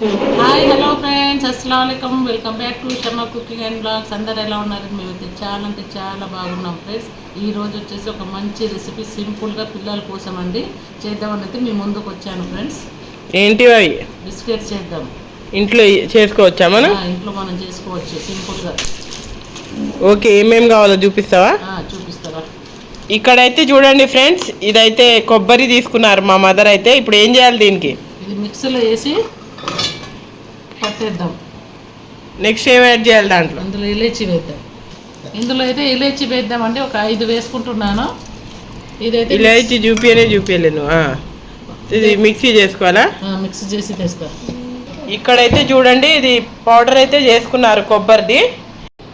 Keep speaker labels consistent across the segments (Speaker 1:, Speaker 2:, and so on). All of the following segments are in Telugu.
Speaker 1: హాయ్ హలో ఫ్రెండ్స్ అస్సలం welcome back to Sharma cooking and blogs అందరు ఎలా ఉన్నారు? మేమైతే చాలా అంటే చాలా బాగున్నాం ఫ్రెండ్స్ ఈ రోజు వచ్చేసి ఒక మంచి రెసిపీ సింపుల్గా పిల్లల కోసం అండి. చేద్దామని అయితే మీ ముందుకు వచ్చాను ఫ్రెండ్స్
Speaker 2: ఏంటివి అవి?
Speaker 1: బిస్కెట్స్ చేద్దాం.
Speaker 2: ఇంట్లో చేసుకోవచ్చా మనం?
Speaker 1: ఇంట్లో మనం చేసుకోవచ్చు సింపుల్గా
Speaker 2: ఓకే ఏమేం కావాలో చూపిస్తావా?
Speaker 1: ఆ, చూపిస్తారా?
Speaker 2: ఇక్కడైతే చూడండి ఫ్రెండ్స్ ఇదైతే కొబ్బరి తీసుకున్నారు మా మదర్ అయితే. ఇప్పుడు ఏం చేయాలి దీనికి?
Speaker 1: ఇది మిక్సీలో వేసి పట్టేద్దాం.
Speaker 2: నెక్స్ట్ ఏం యాడ్ చేయాలి దాంట్లో?
Speaker 1: అందులో ఇలేచి వేద్దాం. ఇందులో అయితే ఇలేచి వేద్దాం అంటే ఒక ఐదు వేసుకుంటున్నాను. ఇదైతే
Speaker 2: ఇలాచి చూపియనే చూపించలేను ఇది మిక్సీ చేసుకోవాలా?
Speaker 1: మిక్స్ చేసి తెస్తా.
Speaker 2: ఇక్కడైతే చూడండి ఇది పౌడర్ అయితే చేసుకున్నారు కొబ్బరిది.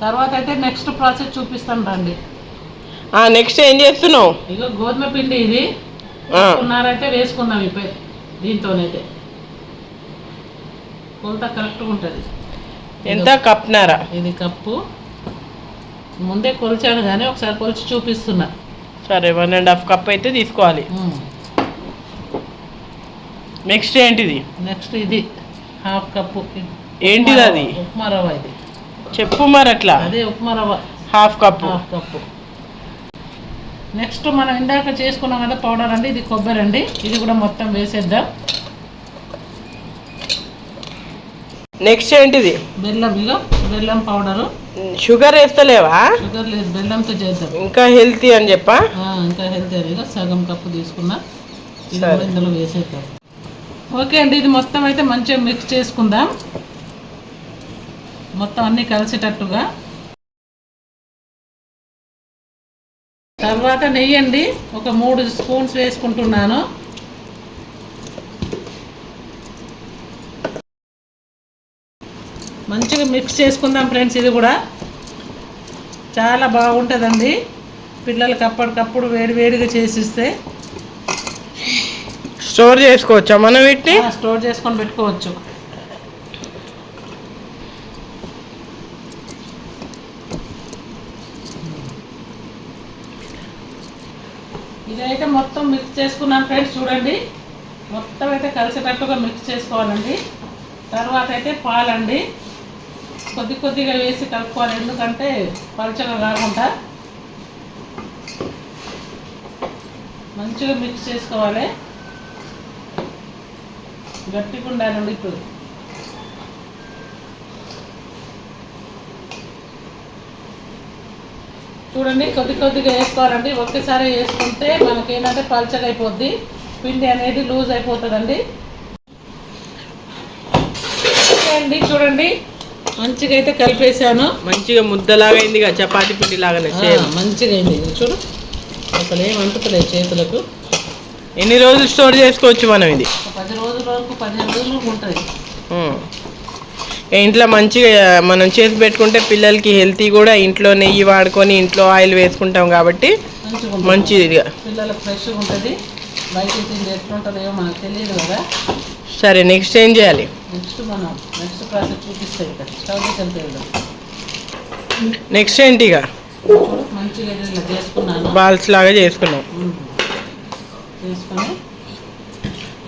Speaker 1: తర్వాత అయితే నెక్స్ట్ ప్రాసెస్ చూపిస్తాను రండి.
Speaker 2: నెక్స్ట్ ఏం చేస్తున్నావు?
Speaker 1: ఇక గోధుమ పిండి ఇది. ఉన్నారైతే వేసుకుందాం పే దీంతోనైతే. కొలత కరెక్ట్గా ఉంటుంది.
Speaker 2: ఎంత కప్నారా?
Speaker 1: ఇది కప్పు. ముందే కొలిచాను కానీ ఒకసారి కొలిచి చూపిస్తున్నా.
Speaker 2: సరే వన్ అండ్ హాఫ్ కప్ అయితే తీసుకోవాలి. నెక్స్ట్ ఏంటిది?
Speaker 1: నెక్స్ట్ ఇది హాఫ్ కప్పు.
Speaker 2: ఏంటిది అది?
Speaker 1: ఉప్మా రవ్వ ఇది.
Speaker 2: చెప్పు మరి అట్లా.
Speaker 1: అదే ఉప్మా రవ్వ.
Speaker 2: Half cup.
Speaker 1: Half cup. Next మనం ఇందాక చేసుకున్నాం కదా పౌడర్ అండి ఇది కొబ్బరి అండి. ఇది కూడా మొత్తం వేసేద్దాం.
Speaker 2: నెక్స్ట్ ఏంటిది?
Speaker 1: బెల్లం ఇక బెల్లం పౌడరు.
Speaker 2: షుగర్ వేస్తలేవా?
Speaker 1: షుగర్ లేదు బెల్లంతో చేద్దాం.
Speaker 2: ఇంకా హెల్తీ అని చెప్పా?
Speaker 1: ఇంకా హెల్తీ ఇక సగం కప్పు తీసుకున్నా. ఇందులో వేసేద్దాం. ఓకే అండి ఇది మొత్తం అయితే మంచిగా మిక్స్ చేసుకుందాం. మొత్తం అన్నీ కలిసేటట్టుగా. తర్వాత నెయ్యి అండి ఒక మూడు స్పూన్స్ వేసుకుంటున్నాను. మంచిగా మిక్స్ చేసుకుందాం ఫ్రెండ్స్ ఇది కూడా. చాలా బాగుంటుందండి. పిల్లలకి అప్పటికప్పుడు వేడి వేడిగా చేసిస్తే.
Speaker 2: స్టోర్ చేసుకోవచ్చా మనం వీటిని?
Speaker 1: స్టోర్ చేసుకొని పెట్టుకోవచ్చు. ఇదైతే మొత్తం మిక్స్ చేసుకున్నాను ఫ్రెండ్స్ చూడండి. మొత్తం అయితే కలిసేటట్టుగా మిక్స్ చేసుకోవాలండి. తర్వాత అయితే పాలండి. కొద్ది కొద్దిగా వేసి కలుపుకోవాలి. ఎందుకంటే పలచగా కాకుండా మంచిగా మిక్స్ చేసుకోవాలి. గట్టిగా ఉండాలండి ఇప్పుడు. చూడండి కొద్ది కొద్దిగా వేసుకోవాలండి. ఒకేసారి వేసుకుంటే మనకి ఏంటంటే పల్చగా పిండి అనేది లూజ్ అయిపోతుందండి. ఓకే అండి చూడండి. మంచిగా అయితే కలిపేసాను
Speaker 2: మంచిగా ముద్దలాగా అయింది కదా చపాతి పిండి లాగానే
Speaker 1: మంచిగా అయింది చూడు. అసలు ఏం అంటుతలేదు చేతులకు.
Speaker 2: ఎన్ని రోజులు స్టోర్ చేసుకోవచ్చు మనం ఇది?
Speaker 1: పది రోజుల వరకు పదిహేను రోజులు ఉంటుంది.
Speaker 2: ఇంట్లో మంచిగా మనం చేసి పెట్టుకుంటే పిల్లలకి హెల్తీ కూడా ఇంట్లో నెయ్యి వాడుకొని ఇంట్లో ఆయిల్ వేసుకుంటాం కాబట్టి. మంచిది
Speaker 1: పిల్లలకు ఫ్రెష్గా ఉంటుంది. బయట తిండి ఎట్లుంటుందో మనకు తెలియదు కదా.
Speaker 2: సరే నెక్స్ట్ ఏం చేయాలి?
Speaker 1: నెక్స్ట్ మనం ప్రాసెస్ చూపిస్తాయి ఇక్కడ. స్టవ్ కలిపేద్దాం
Speaker 2: నెక్స్ట్ ఏంటి ఇక?
Speaker 1: చూడు మంచిగా ఇది ఇలా చేసుకున్నాను.
Speaker 2: బాల్స్ లాగా చేసుకున్నాం.
Speaker 1: చేసుకొని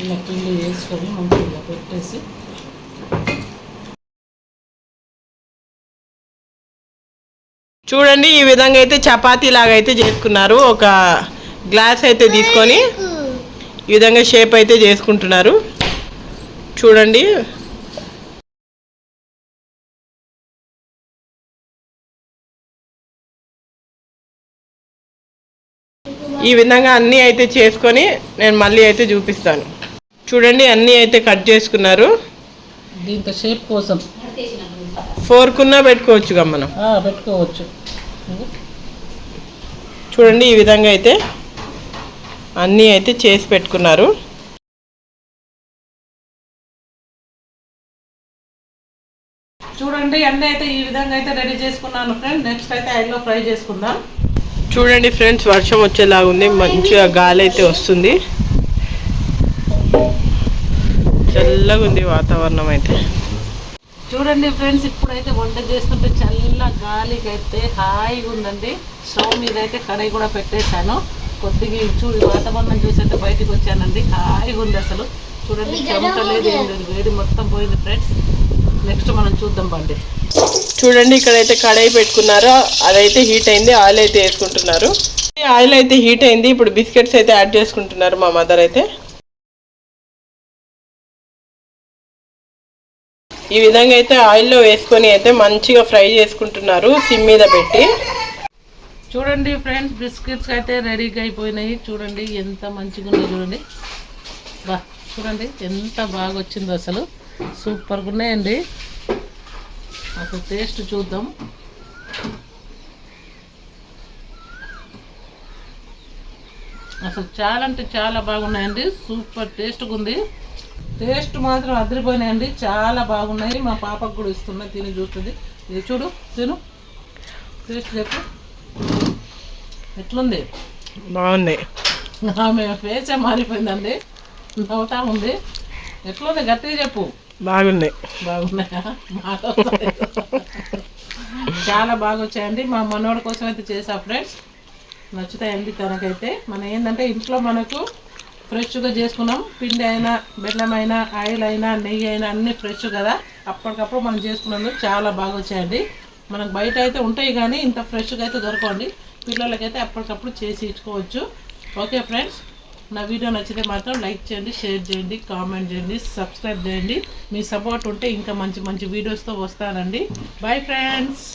Speaker 1: ఇలా పిండి వేసుకొని మంచిగా ఇలా పెట్టేసి
Speaker 2: చూడండి ఈ విధంగా అయితే చపాతీ లాగా అయితే చేసుకున్నారు. ఒక గ్లాస్ అయితే తీసుకొని ఈ విధంగా షేప్ అయితే చేసుకుంటున్నారు. చూడండి. ఈ విధంగా అన్నీ అయితే చేసుకొని నేను మళ్ళీ అయితే చూపిస్తాను. చూడండి అన్నీ అయితే కట్ చేసుకున్నారు.
Speaker 1: దీంతో షేప్ కోసం.
Speaker 2: ఫోర్కున్నా పెట్టుకోవచ్చుగా మనం.
Speaker 1: పెట్టుకోవచ్చు.
Speaker 2: చూడండి ఈ విధంగా అయితే అన్నీ అయితే చేసి పెట్టుకున్నారు.
Speaker 1: చూడండి అన్నీ అయితే ఈ విధంగా అయితే రెడీ చేసుకున్నాను ఫ్రెండ్ నెక్స్ట్ అయితే ఆయిల్లో ఫ్రై చేసుకుందాం.
Speaker 2: చూడండి ఫ్రెండ్స్ వర్షం వచ్చేలాగా ఉంది మంచిగా గాలి అయితే వస్తుంది. చల్లగా ఉంది వాతావరణం అయితే.
Speaker 1: చూడండి ఫ్రెండ్స్ ఇప్పుడైతే వంట చేస్తుంటే చల్ల గాలికి అయితే హాయిగా ఉందండి. స్టవ్ మీద అయితే కడాయి కూడా పెట్టేశాను. కొద్దిగా చూడు వాతావరణం చూసి అయితే బయటికి వచ్చానండి. హాయిగా ఉంది అసలు. చూడండి చెమట లేదు. వేడి మొత్తం పోయింది ఫ్రెండ్స్. నెక్స్ట్ మనం చూద్దాం బండి.
Speaker 2: చూడండి ఇక్కడైతే కడాయి పెట్టుకున్నారో అదైతే హీట్ అయింది ఆయిల్ అయితే వేసుకుంటున్నారు. ఆయిల్ అయితే హీట్ అయింది ఇప్పుడు బిస్కెట్స్ అయితే యాడ్ చేసుకుంటున్నారు మా మదర్ అయితే. ఈ విధంగా అయితే ఆయిల్లో వేసుకొని అయితే మంచిగా ఫ్రై చేసుకుంటున్నారు సిమ్ మీద పెట్టి.
Speaker 1: చూడండి ఫ్రెండ్స్ బిస్కెట్స్ అయితే రెడీగా అయిపోయినాయి. చూడండి ఎంత మంచిగా ఉన్నాయి చూడండి. బా చూడండి ఎంత బాగా వచ్చిందో అసలు. సూపర్గా ఉన్నాయండి. అసలు టేస్ట్ చూద్దాం. అసలు చాలా అంటే చాలా బాగున్నాయండి. సూపర్ టేస్ట్గా ఉంది. టేస్ట్ మాత్రం అదిరిపోయినాయండి. చాలా బాగున్నాయి. మా పాపకు కూడా ఇస్తున్నా తిని చూస్తుంది. ఇది చూడు తిను. టేస్ట్ చెప్పు. ఎట్లుంది?
Speaker 2: బాగున్నాయి
Speaker 1: ఆమె ఫేసే మారిపోయిందండి. నవ్వుతా ఉంది. ఎట్లుంది? గట్టిగా చెప్పు.
Speaker 2: బాగున్నాయి.
Speaker 1: బాగున్నాయా? చాలా బాగా వచ్చాయండి మా మనోడి కోసం అయితే చేసా ఫ్రెండ్స్ నచ్చుతాయండి తనకైతే. మన ఏంటంటే ఇంట్లో మనకు ఫ్రెష్గా చేసుకున్నాం. పిండి అయినా బెల్లం అయినా ఆయిల్ అయినా నెయ్యి అయినా అన్నీ ఫ్రెష్ కదా. అప్పటికప్పుడు మనం చేసుకున్నందుకు చాలా బాగా వచ్చాయండి మనకు బయట అయితే ఉంటాయి కానీ ఇంత ఫ్రెష్గా అయితే దొరకండి పిల్లలకైతే అప్పటికప్పుడు చేసి ఇచ్చుకోవచ్చు. Okay friends. నా వీడియో నచ్చితే మాత్రం లైక్ చేయండి షేర్ చేయండి కామెంట్ చేయండి సబ్స్క్రైబ్ చేయండి. మీ సపోర్ట్ ఉంటే ఇంకా మంచి మంచి వీడియోస్తో వస్తానండి. Bye friends